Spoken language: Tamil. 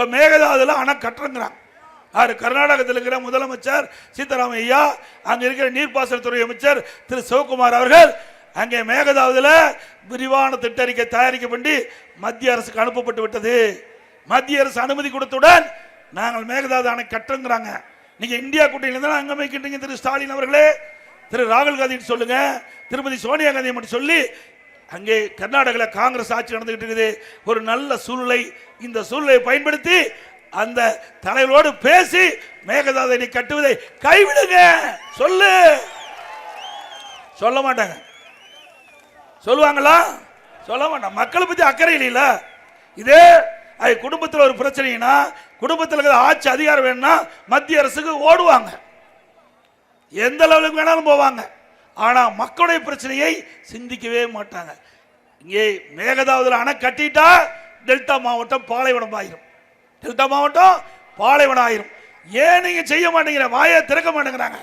இப்போ மேகதாதுல அணை கட்டுறங்கிறான் யார்? கர்நாடகத்தில் இருக்கிற முதலமைச்சர் சீதாராமையா அங்கே இருக்கிற நீர்ப்பாசனத்துறை அமைச்சர் திரு சிவகுமார் அவர்கள் அங்கே மேகதாவதில் விரிவான திட்டறிக்கை தயாரிக்க பண்ணி மத்திய அரசுக்கு அனுப்பப்பட்டு விட்டது. மத்திய அரசு அனுமதி கொடுத்தவுடன் நாங்கள் மேகதாது அணை கட்டுங்கிறாங்க நீங்க இந்தியா கூட்டணியில அங்கே அங்க திரு ஸ்டாலின் அவர்களே. திரு ராகுல் காந்தி சொல்லுங்க. திருமதி சோனியா காந்தி மட்டும் சொல்லி அங்கே கர்நாடகாவில் காங்கிரஸ் ஆட்சி நடந்துகிட்டு இருக்குது. ஒரு நல்ல சூழ்நிலை. இந்த சூழ்நிலையை பயன்படுத்தி அந்த தலைவரோடு பேசி மேகதாதனை கட்டுவதை கைவிடுங்க. சொல்லு. சொல்ல மாட்டாங்க. சொல்லுவாங்களா? சொல்ல மாட்டாங்க. மக்களை பற்றி அக்கறை இல்லைல்ல இதே அது குடும்பத்தில் ஒரு பிரச்சனைனா குடும்பத்தில் இருக்கிற ஆட்சி அதிகாரம் வேணும்னா மத்திய அரசுக்கு ஓடுவாங்க. எந்த லெவலுக்கு வேணாலும் போவாங்க. ஆனால் மக்களுடைய பிரச்சனையை சிந்திக்கவே மாட்டாங்க. இங்கே மேகதாதுல அணை கட்டிட்டா டெல்டா மாவட்டம் பாலைவனம் ஆயிரும் டெல்டா மாவட்டம் பாலைவனம் ஆயிரும் ஏன் நீங்க செய்ய மாட்டேங்கிற வாயை திறக்க மாட்டேங்கிறாங்க.